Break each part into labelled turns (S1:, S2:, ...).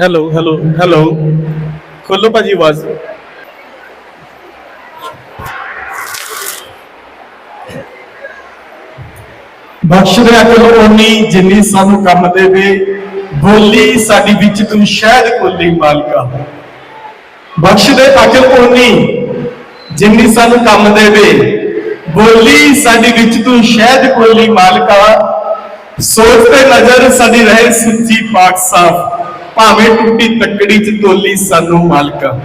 S1: Hello hello hello ਖੋਲੋ ਭਾਜੀ ਆਵਾਜ਼। ਬਖਸ਼ ਦਿਆ ਕਰੋ ਓਨੀ ਜਿੰਨੀ ਸਾਨੂੰ ਕੰਮ ਦੇਵੇ, ਬੋਲੀ ਸਾਡੀ ਵਿੱਚ ਤੂੰ ਸ਼ਹਿਦ ਕੋਲੀ ਮਾਲਕਾ ਬਖਸ਼ ਦੇ ਅਕਲ ਓਨੀ ਜਿੰਨੀ ਸਾਨੂੰ ਕੰਮ ਦੇਵੇ, ਬੋਲੀ ਸਾਡੀ ਵਿੱਚ ਤੂੰ ਸ਼ਹਿਦ ਕੋਲੀ ਮਾਲਕਾ। ਸੋਚ ਤੇ ਨਜ਼ਰ ਸਾਡੀ ਰਹੇ ਸੁੱਚੀ ਪਾਕ ਸਾਫ਼। ਭਾਵੇਂ ਟੁੱਟੀ ਤੱਕੜੀ ਚ ਤੋਲੀ ਸਾਨੂੰ ਮਾਲਕਾ।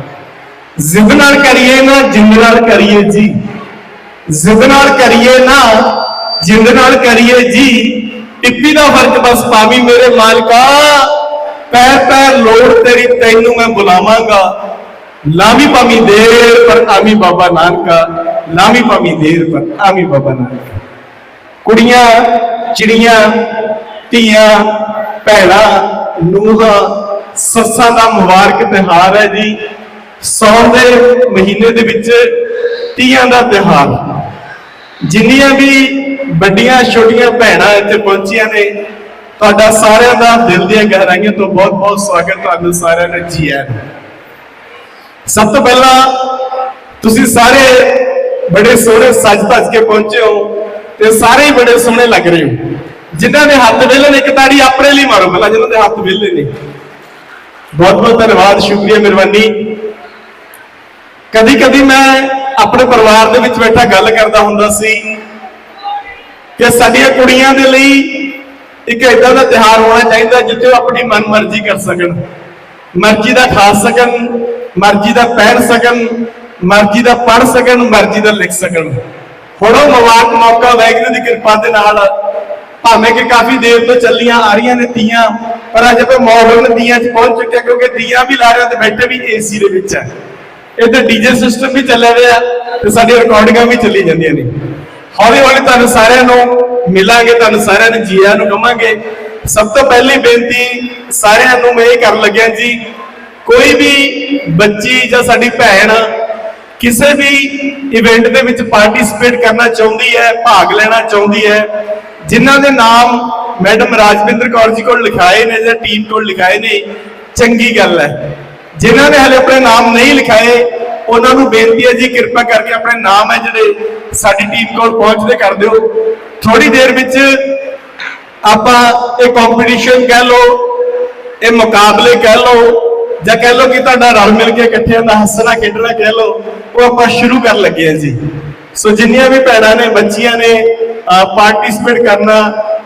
S1: ਜਿਦ ਨਾਲ ਕਰੀਏ ਨਾ, ਜਿੰਦ ਨਾਲ ਕਰੀਏ ਜੀ। ਜ਼ਿੰਦ ਨਾਲ ਕਰੀਏ ਨਾ, ਜਿੰਦ ਨਾਲ ਕਰੀਏ ਜੀ। ਟਿੱਪੀ ਦਾ ਫ਼ਰਕ ਬਸ ਪਾਵੀ ਮੇਰੇ ਮਾਲਕਾ ਪੈਰ ਪੈਰ ਲੋੜ ਤੇਰੀ ਤੈਨੂੰ ਮੈਂ ਬੁਲਾਵਾਂਗਾ। ਲਾਵੀ ਪਾਵੀ ਦੇਰ ਪਰ ਆਮੀ ਬਾਬਾ ਨਾਨਕਾ, ਲਾਵੀ ਪਾਵੀ ਦੇਰ ਪਰ ਆਮੀ ਬਾਬਾ ਨਾਨਕਾ। ਕੁੜੀਆਂ, ਚਿੜੀਆਂ, ਧੀਆਂ, ਭੈਣਾਂ, ਨੂੰਹਾਂ ਸੱਸਾਂ ਦਾ ਮੁਬਾਰਕ ਤਿਹਾਰ ਹੈ ਜੀ। ਸੌਣ ਦੇ ਮਹੀਨੇ ਦੇ ਵਿੱਚ ਤੀਆਂ ਦਾ ਤਿਹਾਰ ਜਿੰਨੀਆਂ ਵੀ ਵੱਡੀਆਂ, ਛੋਟੀਆਂ ਭੈਣਾਂ ਇੱਥੇ ਪਹੁੰਚੀਆਂ ਨੇ, ਤੁਹਾਡਾ ਸਾਰਿਆਂ ਦਾ ਦਿਲ ਦੀਆਂ ਗਹਿਰਾਈਆਂ ਤੋਂ ਬਹੁਤ ਬਹੁਤ ਸਵਾਗਤ ਤੁਹਾਨੂੰ ਸਾਰਿਆਂ ਨੂੰ ਜੀ ਆਇਆਂ ਸਭ ਤੋਂ ਪਹਿਲਾਂ ਤੁਸੀਂ ਸਾਰੇ ਬੜੇ ਸੋਹਣੇ ਸੱਜ ਧੱਜ ਕੇ ਪਹੁੰਚੇ ਹੋ ਤੇ ਸਾਰੇ ਹੀ ਬੜੇ ਸੋਹਣੇ ਲੱਗ ਰਹੇ ਹੋ। ਜਿਨ੍ਹਾਂ ਦੇ ਹੱਥ ਵਿਹਲੇ ਨੇ ਇੱਕ ਤਾੜੀ ਆਪਣੇ ਲਈ ਮਾਰੋ, ਪਹਿਲਾਂ ਜਿਨ੍ਹਾਂ ਦੇ ਹੱਥ ਵਿਹਲੇ ਨੇ। ਬਹੁਤ ਬਹੁਤ ਧੰਨਵਾਦ, ਸ਼ੁਕਰੀਆ ਮਿਹਰਬਾਨੀ। ਕਦੀ ਕਦੀ ਮੈਂ ਆਪਣੇ ਪਰਿਵਾਰ ਦੇ ਵਿੱਚ ਬੈਠਾ ਗੱਲ ਕਰਦਾ ਹੁੰਦਾ ਸੀ ਕਿ ਸਾਡੀਆਂ ਕੁੜੀਆਂ ਦੇ ਲਈ ਇੱਕ ਏਦਾਂ ਦਾ ਤਿਹਾਰ ਹੋਣਾ ਚਾਹੀਦਾ ਜਿੱਥੇ ਉਹ ਆਪਣੀ ਮਨਮਰਜ਼ੀ ਕਰ ਸਕਣ। ਮਰਜ਼ੀ ਦਾ ਖਾ ਸਕਣ, ਮਰਜ਼ੀ ਦਾ ਪਹਿਨ ਸਕਣ, ਮਰਜ਼ੀ ਦਾ ਪੜ੍ਹ ਸਕਣ, ਮਰਜ਼ੀ ਦਾ ਲਿਖ ਸਕਣ। ਹੁਣ ਉਹ ਮੁਬਾਰਕ ਮੌਕਾ ਵੈਗਰੂ ਦੀ ਕਿਰਪਾ ਦੇ ਨਾਲ ਭਾਵੇਂ ਕਿ ਕਾਫੀ ਦੇਰ ਤੋਂ ਚੱਲੀਆਂ ਆ ਰਹੀਆਂ ਨੇ ਤੀਆਂ, ਪਰ ਅੱਜ ਆਪਾਂ ਮਾਡਰਨ ਤੀਆਂ 'ਚ ਪਹੁੰਚ ਚੁੱਕੇ ਕਿਉਂਕਿ ਤੀਆਂ ਵੀ ਲਾ ਰਹੇ ਤੇ ਬੈਠੇ ਵੀ ਏਸੀ ਦੇ ਵਿੱਚ ਹੈ। ਇੱਧਰ ਡੀਜੇ ਸਿਸਟਮ ਵੀ ਚੱਲਿਆ ਹੋਇਆ ਤੇ ਸਾਡੀਆਂ ਰਿਕਾਰਡਿੰਗਾਂ ਵੀ ਚੱਲੀ ਜਾਂਦੀਆਂ ਨੇ। ਹੌਲੀ ਹੌਲੀ ਤੁਹਾਨੂੰ ਸਾਰਿਆਂ ਨੂੰ ਮਿਲਾਂਗੇ, ਤੁਹਾਨੂੰ ਸਾਰਿਆਂ ਨੂੰ ਜੀਆਂ ਨੂੰ ਕਵਾਂਗੇ ਸਭ ਤੋਂ ਪਹਿਲੀ ਬੇਨਤੀ ਸਾਰਿਆਂ ਨੂੰ ਮੈਂ ਇਹ ਕਰਨ ਲੱਗਿਆ ਜੀ, ਕੋਈ ਵੀ ਬੱਚੀ ਜਾਂ ਸਾਡੀ ਭੈਣ ਕਿਸੇ ਵੀ ਇਵੈਂਟ ਦੇ ਵਿੱਚ ਪਾਰਟਿਸਿਪੇਟ ਕਰਨਾ ਚਾਹੁੰਦੀ ਹੈ, ਭਾਗ ਲੈਣਾ ਚਾਹੁੰਦੀ ਹੈ ਜਿਨ੍ਹਾਂ ਦੇ ਨਾਮ ਮੈਡਮ ਰਾਜਵਿੰਦਰ ਕੌਰ ਜੀ ਕੋਲ ਲਿਖਾਏ ਨੇ ਜਾਂ ਟੀਮ ਕੋਲ ਲਿਖਾਏ ਨੇ, ਚੰਗੀ ਗੱਲ ਹੈ। ਜਿਨ੍ਹਾਂ ਨੇ ਹਲੇ ਆਪਣੇ ਨਾਮ ਨਹੀਂ ਲਿਖਾਏ, ਉਹਨਾਂ ਨੂੰ ਬੇਨਤੀ ਹੈ ਜੀ, ਕਿਰਪਾ ਕਰਕੇ ਆਪਣੇ ਨਾਮ ਹੈ ਜਿਹੜੇ ਸਾਡੀ ਟੀਮ ਕੋਲ ਪਹੁੰਚਦੇ ਕਰ ਦਿਓ। ਥੋੜੀ ਦੇਰ ਵਿੱਚ ਆਪਾਂ ਇਹ ਕੰਪੀਟੀਸ਼ਨ ਕਹਿ ਲਓ, ਇਹ ਮੁਕਾਬਲੇ ਕਹਿ ਲਓ, ਜਾਂ ਕਹਿ ਲਓ ਕਿ ਤੁਹਾਡਾ ਰਲ ਮਿਲ ਕੇ ਇਕੱਠਿਆਂ ਦਾ ਹੱਸਣਾ ਖੇਡਣਾ ਕਹਿ ਲਓ, ਉਹ ਆਪਾਂ ਸ਼ੁਰੂ ਕਰਨ ਲੱਗੇ ਹਾਂ ਜੀ। ਸੋ ਜਿੰਨੀਆਂ ਵੀ ਭੈਣਾਂ ਨੇ, ਬੱਚੀਆਂ ਨੇ ਪਾਰਟਿਸਿਪੇਟ ਕਰਨਾ,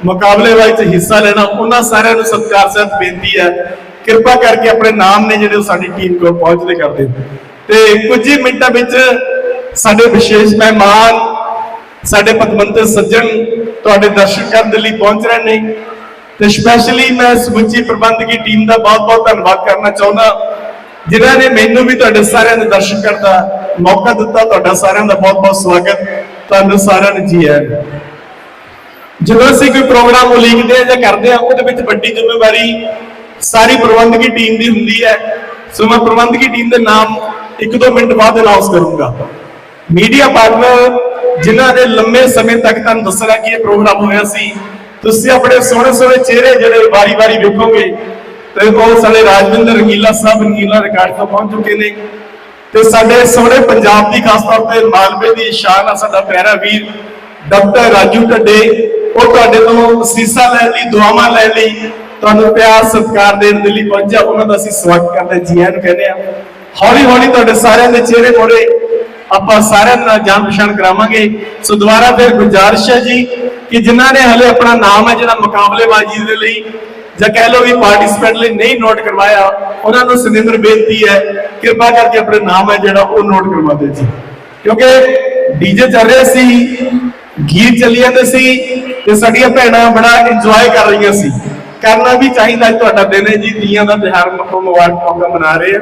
S1: ਮੁਕਾਬਲੇ ਵਿੱਚ ਹਿੱਸਾ ਲੈਣਾ, ਉਹਨਾਂ ਸਾਰਿਆਂ ਨੂੰ ਸਤਿਕਾਰ ਸਹਿਤ ਬੇਨਤੀ ਹੈ। ਕਿਰਪਾ ਕਰਕੇ ਆਪਣੇ ਨਾਮ ਨੇ ਜਿਹੜੇ ਉਹ ਸਾਡੀ ਟੀਮ ਕੋਲ ਪਹੁੰਚਦੇ ਕਰਦੇ ਦਿਓ ਤੇ ਕੁਝ ਹੀ ਮਿੰਟਾਂ ਵਿੱਚ ਸਾਡੇ ਵਿਸ਼ੇਸ਼ ਮਹਿਮਾਨ, ਸਾਡੇ ਪਤਵੰਤੇ ਸੱਜਣ ਤੁਹਾਡੇ ਦਰਸ਼ਨ ਕਰਨ ਦੇ ਲਈ ਪਹੁੰਚ ਰਹੇ ਨੇ। ਤੇ ਸਪੈਸ਼ਲੀ ਮੈਂ ਸਮੁੱਚੀ ਪ੍ਰਬੰਧਕੀ ਟੀਮ ਦਾ ਬਹੁਤ-ਬਹੁਤ ਧੰਨਵਾਦ ਕਰਨਾ ਚਾਹੁੰਦਾ। ਜਿਨ੍ਹਾਂ ਨੇ ਮੈਨੂੰ ਵੀ ਤੁਹਾਡੇ ਸਾਰਿਆਂ ਦੇ ਦਰਸ਼ਨ ਕਰਨ ਦਾ ਮੌਕਾ ਦਿੱਤਾ, ਤੁਹਾਡਾ ਸਾਰਿਆਂ ਦਾ ਬਹੁਤ-ਬਹੁਤ ਸਵਾਗਤ। ਤੁਹਾਨੂੰ ਸਾਰਿਆਂ ਨੂੰ ਜੀ ਆਇਆਂ ਜਦੋਂ ਅਸੀਂ ਕੋਈ ਪ੍ਰੋਗਰਾਮ ਉਲੀਕਦੇ ਆ ਜਾਂ ਕਰਦੇ ਆ ਉਹਦੇ ਵਿੱਚ ਵੱਡੀ ਜ਼ਿੰਮੇਵਾਰੀ ਸਾਰੀ ਪ੍ਰਬੰਧਕੀ ਟੀਮ ਦੀ ਹੁੰਦੀ ਹੈ। ਸੋ ਮੈਂ ਪ੍ਰਬੰਧਕੀ ਟੀਮ ਦੇ ਨਾਮ ਇੱਕ ਦੋ ਮਿੰਟ ਬਾਅਦ ਅਨਾਉਂਸ ਕਰੂੰਗਾ। ਮੀਡੀਆ ਪਾਰਟਨਰ ਜਿਨ੍ਹਾਂ ਨੇ ਲੰਮੇ ਸਮੇਂ ਤੱਕ ਤੁਹਾਨੂੰ ਦੱਸਣਾ ਕਿ ਇਹ ਪ੍ਰੋਗਰਾਮ ਹੋਇਆ ਸੀ, ਤੁਸੀਂ ਆਪਣੇ ਸੋਹਣੇ ਸੋਹਣੇ ਚਿਹਰੇ ਜਿਹੜੇ ਵਾਰੀ-ਵਾਰੀ ਵੇਖੋਗੇ, ਤੇ ਉਹ ਸਾਡੇ ਰਾਜਵਿੰਦਰ ਰੰਗੀਲਾ ਸਾਹਿਬ ਰੰਗੀਲਾ ਰਿਕਾਰਡ ਤੋਂ ਪਹੁੰਚ ਚੁੱਕੇ ਨੇ। ਤੇ ਸਾਡੇ ਸੋਹਣੇ ਪੰਜਾਬ ਦੀ ਖਾਸ ਤੌਰ ਤੇ ਮਾਲਵੇ ਦੀ ਸ਼ਾਨ ਆ, ਸਾਡਾ ਪਿਆਰਾ ਵੀਰ, ਡਾਕਟਰ ਰਾਜੂ ਢੱਡੇ। ਉਹ ਤੁਹਾਡੇ ਤੋਂ ਅਸੀਸਾਂ ਲੈਣ ਲਈ, ਦੁਆਵਾਂ ਲੈਣ ਲਈ, ਤੁਹਾਨੂੰ ਪਿਆਰ, ਸਤਿਕਾਰ ਦੇਣ ਦੇ ਲਈ ਪਹੁੰਚਿਆ, ਉਹਨਾਂ ਦਾ ਅਸੀਂ ਸਵਾਗਤ ਕਰਦੇ ਜੀ ਆਇਆਂ ਨੂੰ ਕਹਿੰਦੇ ਆ ਹੌਲੀ ਹੌਲੀ ਤੁਹਾਡੇ ਸਾਰਿਆਂ ਦੇ ਚਿਹਰੇ ਮੋੜੇ, ਆਪਾਂ ਸਾਰਿਆਂ ਨਾਲ ਜਾਣ ਪਛਾਣ ਕਰਾਵਾਂਗੇ। ਸੋ ਦੁਬਾਰਾ ਫਿਰ ਗੁਜ਼ਾਰਿਸ਼ ਹੈ ਜੀ ਕਿ ਜਿਨ੍ਹਾਂ ਨੇ ਹਲੇ ਆਪਣਾ ਨਾਮ ਹੈ, ਜਿਹੜਾ ਮੁਕਾਬਲੇਬਾਜ਼ੀ ਦੇ ਲਈ ਜਾਂ ਕਹਿ ਲਓ ਵੀ ਪਾਰਟਿਸਪੇਟ ਲਈ ਨਹੀਂ ਨੋਟ ਕਰਵਾਇਆ, ਉਹਨਾਂ ਨੂੰ ਸੁਨਿੰਦਰ ਬੇਨਤੀ ਹੈ, ਕਿਰਪਾ ਕਰਕੇ ਆਪਣੇ ਨਾਮ ਹੈ ਜਿਹੜਾ ਉਹ ਨੋਟ ਕਰਵਾ ਦਿਓ ਜੀ। ਕਿਉਂਕਿ ਡੀਜੇ ਚੱਲ ਰਿਹਾ ਸੀ, ਗੀਤ ਚੱਲੀ ਜਾਂਦੇ ਸੀ ਤੇ ਸਾਡੀਆਂ ਭੈਣਾਂ ਬੜਾ ਇੰਜੋਏ ਕਰ ਰਹੀਆਂ ਸੀ। ਕਰਨਾ ਵੀ ਚਾਹੀਦਾ ਤੁਹਾਡਾ ਦਿਨ ਹੈ ਜੀ, ਤੀਆਂ ਦਾ ਤਿਉਹਾਰ ਮੁਬਾਰਕ ਮੌਕਾ ਮਨਾ ਰਹੇ ਆ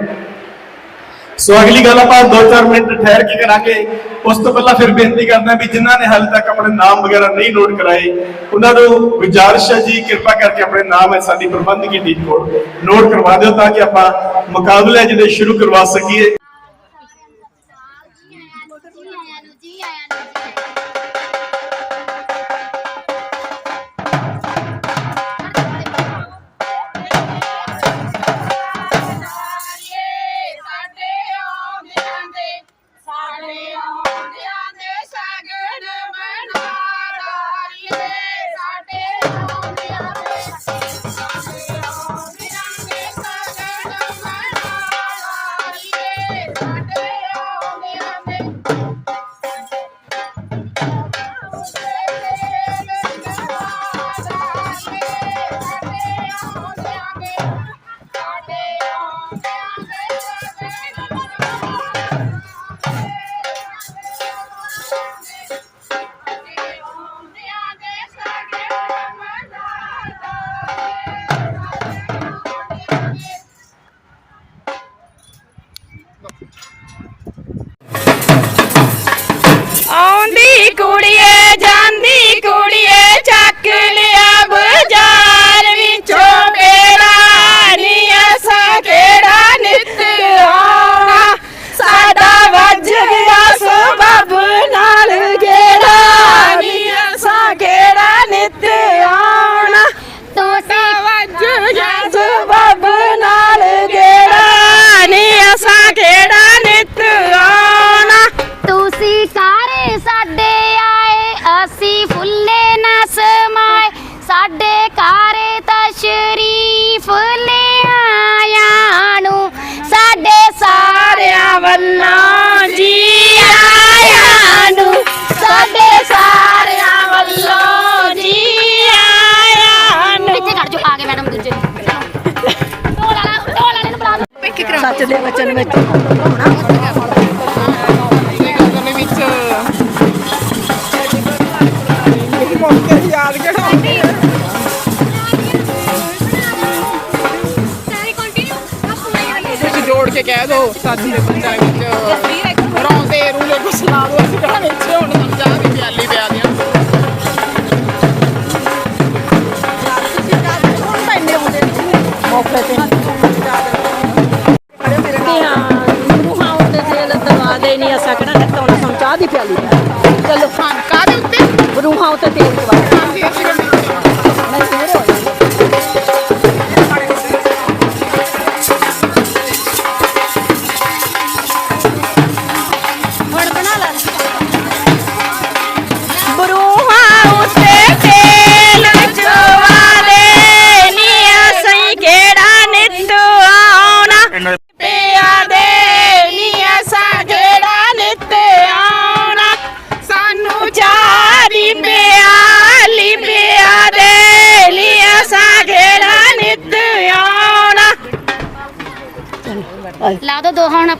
S1: ਸੋ ਅਗਲੀ ਗੱਲ ਆਪਾਂ 2-4 ਮਿੰਟ ਠਹਿਰ ਕੇ ਕਰਾਂਗੇ। ਉਸ ਤੋਂ ਪਹਿਲਾਂ ਫਿਰ ਬੇਨਤੀ ਕਰਦਾ ਵੀ ਜਿਨ੍ਹਾਂ ਨੇ ਹਾਲੇ ਤੱਕ ਆਪਣੇ ਨਾਮ ਵਗੈਰਾ ਨਹੀਂ ਨੋਟ ਕਰਾਏ, ਉਹਨਾਂ ਨੂੰ ਗੁਜ਼ਾਰਿਸ਼ ਹੈ ਜੀ, ਕਿਰਪਾ ਕਰਕੇ ਆਪਣੇ ਨਾਮ ਹੈ, ਸਾਡੀ ਪ੍ਰਬੰਧਕੀ ਟੀਮ ਕੋਲ ਨੋਟ ਕਰਵਾ ਦਿਓ ਤਾਂ ਕਿ ਆਪਾਂ ਮੁਕਾਬਲੇ ਜਿਹੜੇ ਸ਼ੁਰੂ ਕਰਵਾ ਸਕੀਏ।
S2: ਵਚਨ ਵਿੱਚ।
S3: ਜੋੜ ਕੇ ਕਹਿ ਦੋ ਸੱਚ ਦੇ ਬੱਚਾ ਵਿੱਚ ਰੌਂਦੇ ਰੂਲੇ ਕੁਛ ਲਾ ਦੋ ਅਸੀਂ ਗਾਣੇ ਚ ਹੁਣ ਸਮਝਾ ਦੀ ਪਿਆਲੀ ਪਿਆ ਦੀਆਂ।
S2: ਰੂਹਾਂ ਅਸਾਂ ਕਿਹੜਾ ਨਿੱਤ ਆਉਣਾ ਸਾਨੂੰ ਚਾਹ ਦੀ ਪਿਆਲੀ ਚਲੋ।
S3: ਹਾਂ ਕਾਦੇ ਉੱਤੇ?
S2: ਰੂਹਾਂ ਉੱਤੇ ਤੇਲ ਦਵਾ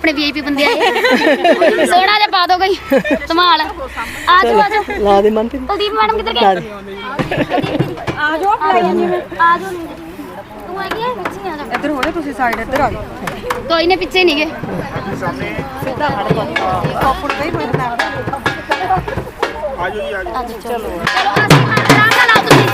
S4: ਆਪਣੇ ਵੀਆਈਪੀ ਬੰਦੇ ਆਏ। ਸੋਹਣਾ ਜਿਹਾ ਪਾ ਦੋ ਕੋਈ ਧਮਾਲ। ਆ ਜਾਓ ਆ ਜਾਓ
S2: ਲਾ ਦੇ ਮਨ ਤੇ।
S4: ਕੁਲਦੀਪ ਮੈਡਮ ਕਿੱਧਰ ਗਏ? ਆ ਜਾਓ ਆ ਜਾਓ ਆ ਜਾਓ ਤੂੰ ਹੈਗੀ ਹੈ ਪਿੱਛੇ ਆ ਜਾ।
S2: ਇੱਧਰ ਹੋ ਜਾ ਤੁਸੀਂ ਸਾਈਡ ਇੱਧਰ ਆ ਜਾਓ।
S4: ਕੋਈ ਨਹੀਂ ਪਿੱਛੇ ਨਹੀਂ ਗਏ।
S1: ਆਜੋ ਜੀ ਆਜੋ।
S4: ਚਲੋ। ਅਸੀਂ ਆਰਾਮ ਨਾਲ ਆਓ ਤੁਸੀਂ